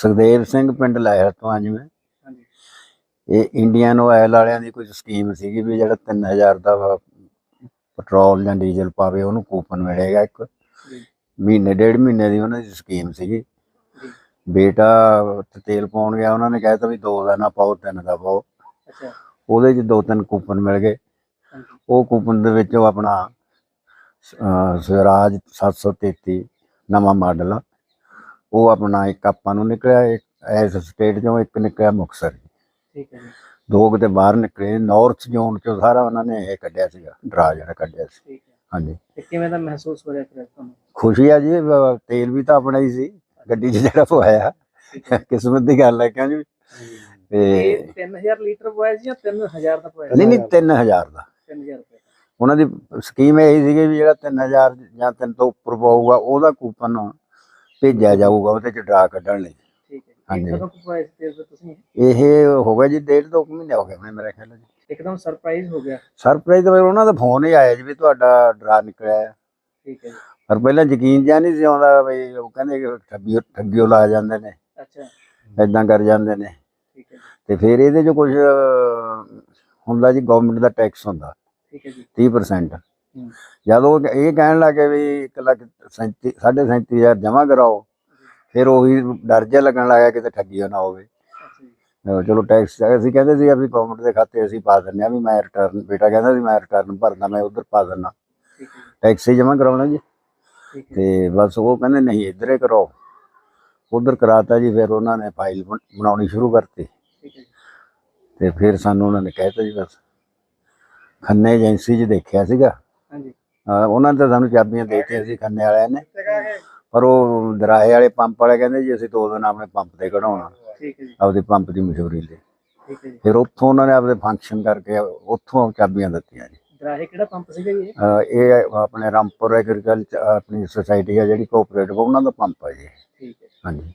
ਸੁਖਦੇਵ ਸਿੰਘ ਪਿੰਡ ਲਾਇਆ ਤੋਂ ਅੱਜ ਮੈਂ। ਹਾਂਜੀ। ਇਹ ਇੰਡੀਅਨ ਆਇਲ ਵਾਲਿਆਂ ਦੀ ਕੋਈ ਸਕੀਮ ਸੀਗੀ ਵੀ ਜਿਹੜਾ 3000 ਦਾ ਪੈਟਰੋਲ ਜਾਂ ਡੀਜ਼ਲ ਪਾਵੇ ਉਹਨੂੰ ਕੂਪਨ ਮਿਲੇਗਾ ਇੱਕ। ਮਹੀਨੇ ਡੇਢ ਮਹੀਨੇ ਦੀ ਉਹਨਾਂ ਦੀ ਸਕੀਮ ਸੀਗੀ। ਬੇਟਾ ਤੇਲ ਪਾਉਣ ਗਿਆ ਉਹਨਾਂ ਨੇ ਕਹਿਤਾ ਵੀ ਦੋ ਦਾ ਨਾ ਪਾਓ ਤਿੰਨ ਦਾ ਪਾਓ। ਅੱਛਾ। ਉਹਦੇ 'ਚ ਦੋ ਤਿੰਨ ਕੂਪਨ ਮਿਲ ਗਏ। ਉਹ ਕੂਪਨ ਦੇ ਵਿੱਚ ਉਹ ਆਪਣਾ ਸਵਰਾਜ 733 ਨਵਾਂ ਮਾਡਲ ਆ। ਉਹ ਆਪਣਾ ਇੱਕ ਆਪਾਂ ਨੂੰ ਨਿਕਲਿਆ ਇੱਕ ਐਸ ਸਟੇਟ ਚੋਂ ਇੱਕ ਨਿਕਲਿਆ ਮੁਕਤਸਰ ਠੀਕ ਹੈ ਜੀ। ਦੋ ਕਿਤੇ ਬਾਹਰ ਨਿਕਲੇ ਨਾਰਥ ਜ਼ੋਨ ਚੋਂ ਸਾਰਾ ਉਹਨਾਂ ਨੇ ਇਹ ਕੱਢਿਆ ਸੀਗਾ ਡਰਾ ਜਿਹੜਾ ਕੱਢਿਆ ਸੀ। ਠੀਕ ਹੈ। ਹਾਂਜੀ। ਤੇ ਕਿਵੇਂ ਦਾ ਮਹਿਸੂਸ ਹੋ ਰਿਹਾ ਫਿਰ ਤੁਹਾਨੂੰ? ਖੁਸ਼ੀ ਆ ਜੀ ਤੇਲ ਵੀ ਤਾਂ ਆਪਣਾ ਹੀ ਸੀ ਗੱਡੀ 'ਚ ਜਿਹੜਾ ਪਵਾਇਆ। ਕਿਸਮਤ ਦੀ ਗੱਲ ਹੈ ਕਿਉਂ ਜੀ? ਤੇ ਇਹ 3000 ਲੀਟਰ ਪਵਾਇਆ ਸੀ ਜਾਂ 3000 ਦਾ ਪਵਾਇਆ ਨਹੀਂ ਨਹੀਂ 3000 ਦਾ। 3000 ਰੁਪਏ। ਉਹਨਾਂ ਦੀ ਸਕੀਮ ਇਹ ਸੀਗੀ ਵੀ ਜਿਹੜਾ 3000 ਜਾਂ 3 ਤੋਂ ਉੱਪਰ ਪਾਊਗਾ ਉਹਦਾ ਕੂਪਨ ਭੇਜਿਆ ਜਾਊਗਾ ਉਹਦੇ ਚ ਡਰਾ ਕੱਢਣ ਲਈ। ਠੀਕ ਹੈ ਹਾਂਜੀ। ਜੀ ਕਦੋਂ ਕੁ ਪਵਾਇਆ ਸੀ ਤੇਲ ਫਿਰ ਤੁਸੀਂ। ਇਹ ਹੋ ਗਿਆ ਜੀ ਡੇਢ ਦੋ ਕੁ ਮਹੀਨੇ ਹੋ ਗਏ ਆਪਣੇ ਮੇਰੇ ਖਿਆਲ ਜੀ। ਇੱਕਦਮ ਸਰਪ੍ਰਾਈਜ਼ ਹੋ ਗਿਆ। ਸਰਪ੍ਰਾਈਜ਼ ਤਾਂ ਉਹਨਾਂ ਦਾ ਫੋਨ ਹੀ ਆਇਆ ਜੀ ਵੀ ਤੁਹਾਡਾ ਡਰਾ ਨਿਕਲਿਆ। ਹੈ ਠੀਕ ਹੈ ਜੀ। ਪਰ ਪਹਿਲਾਂ ਯਕੀਨ ਜਿਹਾ ਨਹੀਂ ਸੀ ਆਉਂਦਾ ਵੀ ਉਹ ਕਹਿੰਦੇ ਕਿ ਠੱਗੀ ਠੱਗੀਓ ਲਾ ਜਾਂਦੇ ਨੇ। ਅੱਛਾ। ਐਦਾਂ ਕਰ ਜਾਂਦੇ ਨੇ। ਠੀਕ ਹੈ ਜੀ। ਤੇ ਫਿਰ ਇਹਦੇ ਚ ਕੁਝ ਹੁੰਦਾ ਜੀ ਗਵਰਨਮੈਂਟ ਦਾ ਟੈਕਸ ਹੁੰਦਾ। ਠੀਕ ਹੈ ਜੀ। 30% ਹੂੰ ਜਦ ਇਹ ਕਹਿਣ ਲੱਗੇ ਵੀ 1 ਲੱਖ 37 37000 ਜਮ੍ਹਾਂ ਕਰਾਓ ਫਿਰ ਉਹੀ ਡਰ ਜਿਹਾ ਲੱਗਣ ਲੱਗਾ ਕਿਤੇ ਠੱਗੀ ਨਾ ਹੋਵੇ। ਚਲੋ ਟੈਕਸ ਅਸੀਂ ਕਹਿੰਦੇ ਸੀ ਵੀ ਗਵਰਨਮੈਂਟ ਦੇ ਖਾਤੇ ਅਸੀਂ ਪਾ ਦਿੰਦੇ ਆ ਵੀ ਮੈਂ ਰਿਟਰਨ ਬੇਟਾ ਕਹਿੰਦਾ ਸੀ ਮੈਂ ਰਿਟਰਨ ਭਰਦਾ ਮੈਂ ਉਧਰ ਪਾ ਜੀ। ਟੈਕਸ ਹੀ ਜਮ੍ਹਾਂ ਕਰਾਉਣਾ ਜੀ। ਤੇ ਬਸ ਉਹ ਕਹਿੰਦੇ ਨਹੀਂ ਇੱਧਰੇ ਕਰੋ ਉਧਰ ਕਰਾਤਾ ਜੀ ਫਿਰ ਉਹਨਾਂ ਨੇ ਫਾਈਲ ਬਣ- ਬਣਾਉਣੀ ਸ਼ੁਰੂ ਕਰਤੀ। ਤੇ ਫਿਰ ਸਾਨੂੰ ਉਹਨਾਂ ਨੇ ਕਹਿਤਾ ਜੀ ਬਸ। ਖੰਨੇ ਏਜੰਸੀ 'ਚ ਦੇਖਿਆ ਸੀਗਾ। ਹਾਂਜੀ। ਉਹਨਾਂ ਨੇ ਤਾਂ ਸਾਨੂੰ ਚਾਬੀਆਂ ਦੇ ਦਿੱਤੀਆਂ ਸੀ ਖੰਨੇ ਵਾਲਿਆਂ ਨੇ। ਪਰ ਉਹ ਦਰਾਹੇ ਵਾਲੇ ਪੰਪ ਵਾਲੇ ਕਹਿੰਦੇ ਜੀ ਅਸੀਂ ਦੋ ਦਿਨ ਆਪਣੇ ਪੰਪ ਤੇ ਕਢਾਉਣਾ ਠੀਕ ਹੈ ਜੀ। ਆਪਦੇ ਪੰਪ ਦੀ ਮਸ਼ਹੂਰੀ ਲਈ। ਠੀਕ ਹੈ ਜੀ। ਫਿਰ ਉੱਥੋਂ ਉਹਨਾਂ ਨੇ ਆਪਦੇ ਫੰਕਸ਼ਨ ਕਰਕੇ ਉੱਥੋਂ ਚਾਬੀਆਂ ਦਿੱਤੀਆਂ ਜੀ। ਦਰਾਹੇ ਕਿਹੜਾ ਪੰਪ ਸੀਗਾ ਜੀ ਇਹ? ਆਪਣੇ ਰਾਮਪੁਰ ਐਗਰੀਕਲਚਰ ਆਪਣੀ ਸੁਸਾਇਟੀ ਆ ਜਿਹੜੀ ਕੋਆਪਰੇਟਿਵ ਉਹਨਾਂ ਦਾ ਪੰਪ ਹੈ ਜੀ ਠੀਕ ਹੈ। ਹਾਂਜੀ।